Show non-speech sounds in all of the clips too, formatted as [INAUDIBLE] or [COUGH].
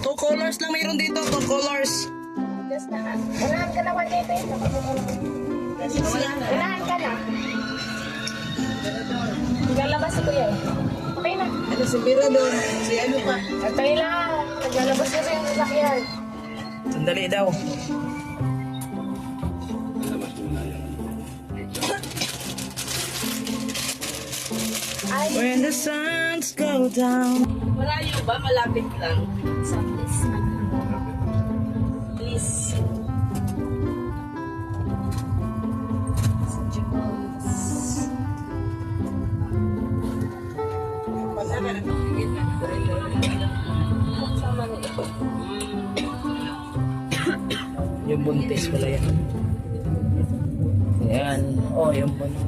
Two colors lang mayroon dito, two colors. Unahan ka naman dito. Unahan ka na. Naglalabas si Kuya. eh. Okay na. Ano si Bira doon? Si ano pa? Okay lang. Naglalabas kasi yung sasakyan. Sandali daw. When the suns go down. Malayo ba? Malapit lang. Sa please. Please. Yung buntis pala yan. Yan. Oh, yung buntis.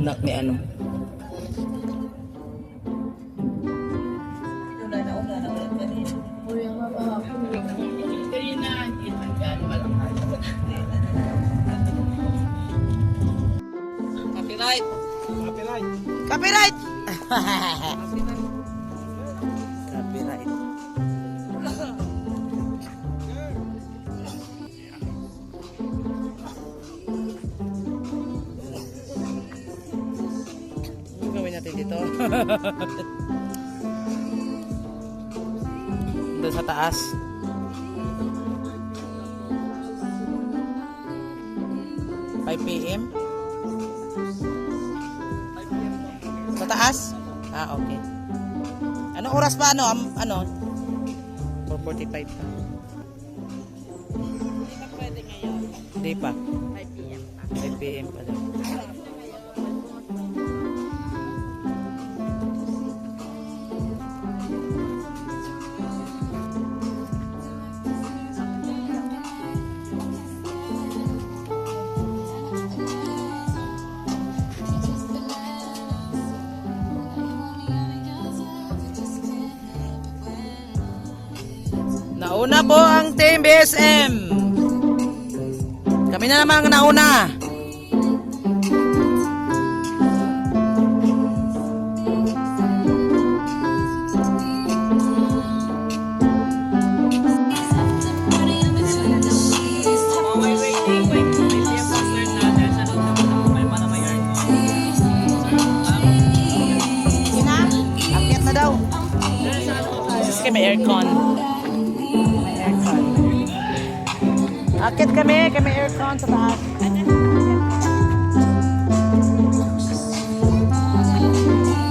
Anak ni ano. Copyright! Copyright. Ano gawin natin dito? [LAUGHS] Doon sa taas. Five PM? Sa taas? Ah, okay. Anong oras pa ano? Am- ano? 4.45 pa. Pwede ngayon. Hindi pa. 5 p.m. 5 PM pa daw. Nauna po ang Team BSM. Kami na naman ang nauna. Okay, waiting. Wait, Akyat kami, kami aircon sa taas.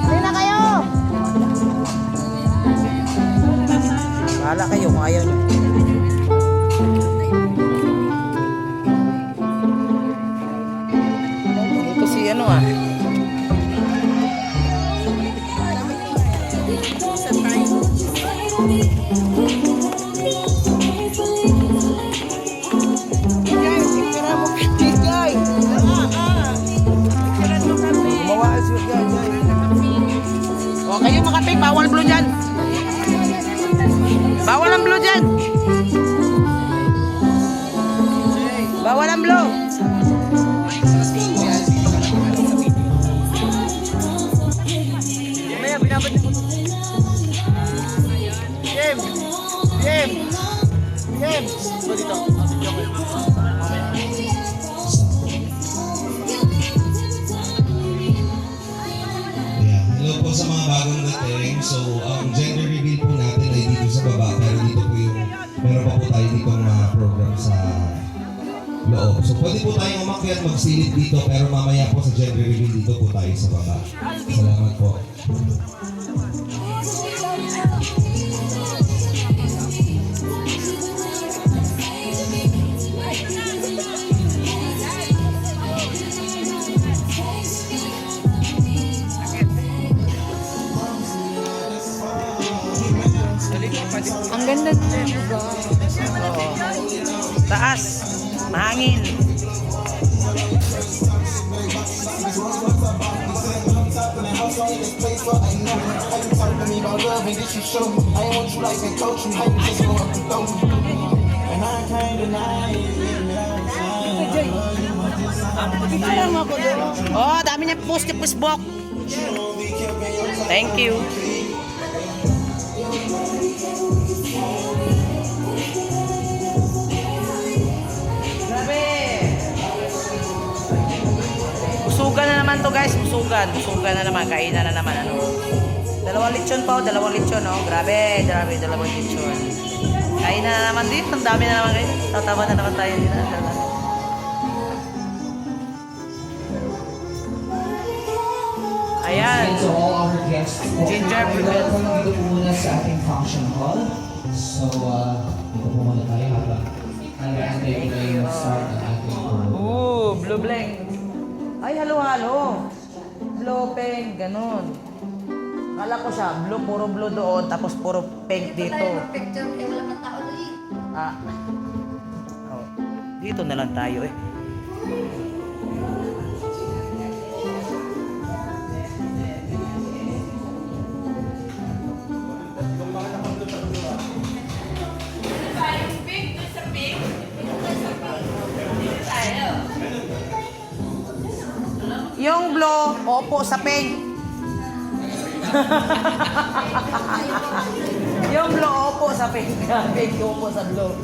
Hali na kayo! Bahala kayo kung ayaw nyo. Ito si ano ah. magsilid dito pero mamaya po sa gender reveal dito po tayo sa baba. Salamat po. Ang ganda ng lugar. Taas. Mahangin. In this place where I know. How you talk to me about love and did you show me? I ain't want you like and coach me How you? Just go up and throw me. And I can't deny it. Oh, dami niya post yung Facebook. Thank you. Naman to guys, busugan. Busugan na naman, kainan na naman ano. Dalawang lechon pa, oh, dalawang lechon oh. Grabe, grabe, dalawang lechon. Kainan na naman din, ang dami na naman guys. Tatawa na naman tayo din. ah. Ayan. To all our guests, Ginger welcome Pickle. dito muna sa ating function hall. So, uh, dito po muna tayo habang nag-aantay ko na yung start ng ating program. Ooh, blue blank. Ay, halo-halo. Blue, pink, ganun. Kala ko siya, blue, puro blue doon, tapos puro pink dito. picture eh, wala man tao doon eh. Ah. Oh. Dito na lang tayo eh. Yung blue, opo sa pink. yung blue, opo sa pink. pink, opo sa blue.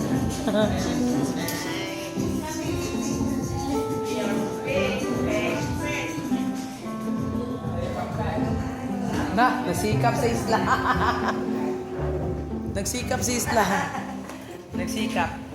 Na, nagsikap sa isla. [LAUGHS] nagsikap sa isla. nagsikap.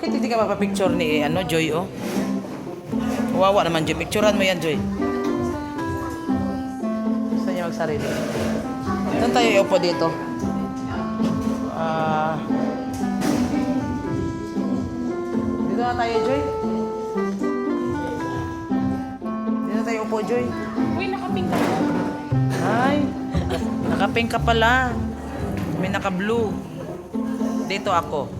Bakit hindi ka mapapicture ni ano, Joy, oh? Wawa naman, Joy. Picturean mo yan, Joy. Gusto niya magsarili. Saan tayo iupo dito? Ah... dito na tayo, Joy. Dito na tayo upo, Joy. Uy, nakapink ka. Ay, nakapink ka pala. May naka-blue. Dito ako.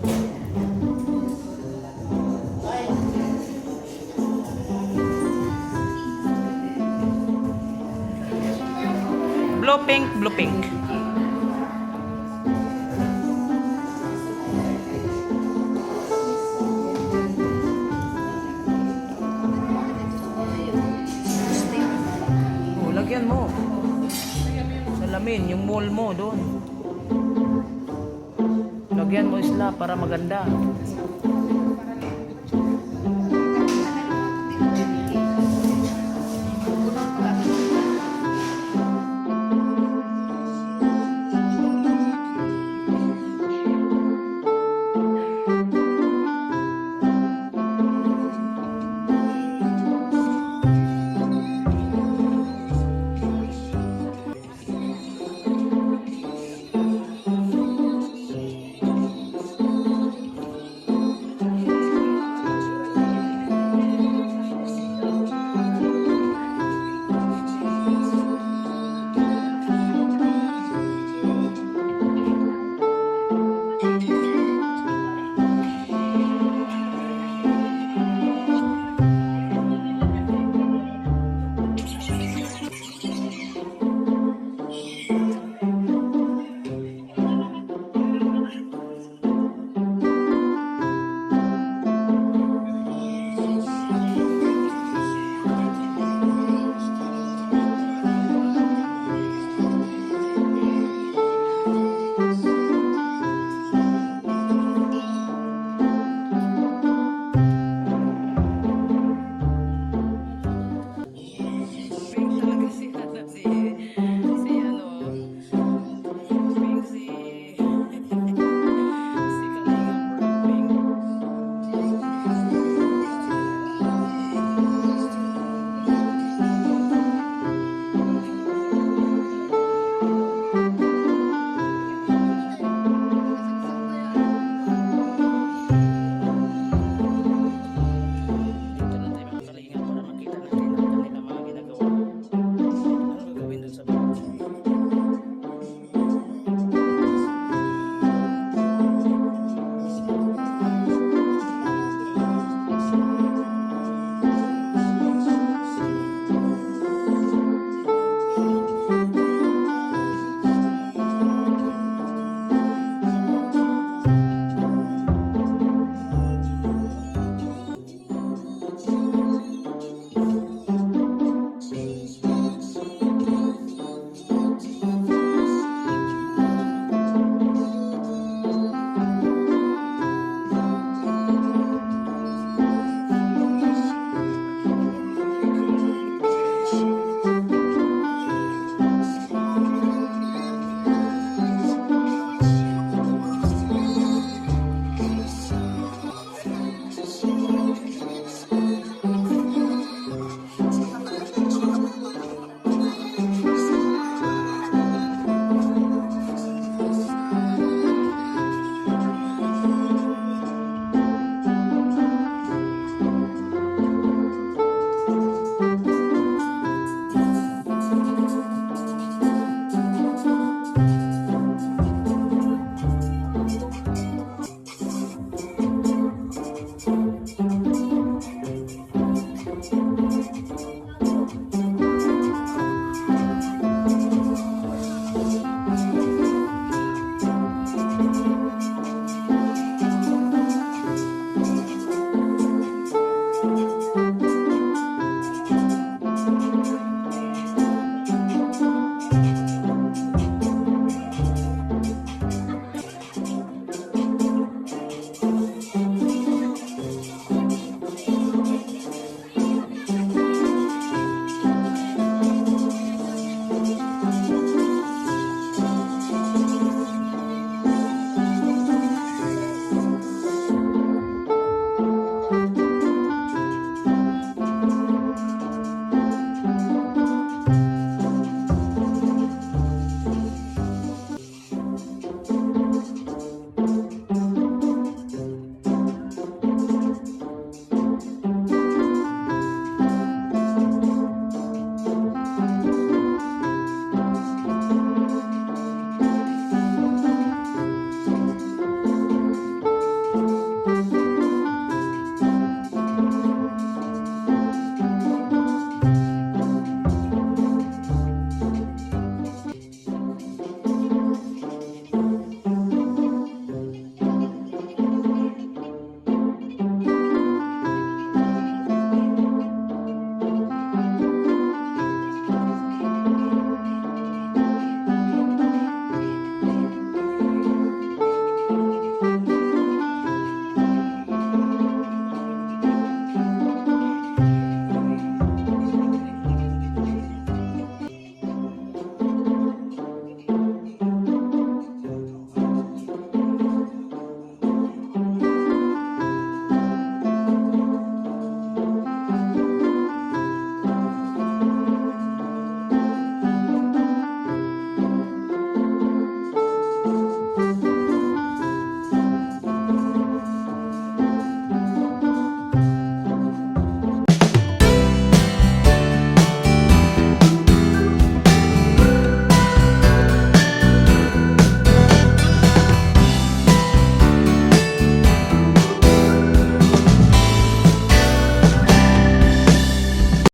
Blue pink, blue pink. Oh, lagyan mo. Salamin, yung mall mo doon. Lagyan mo isla para maganda.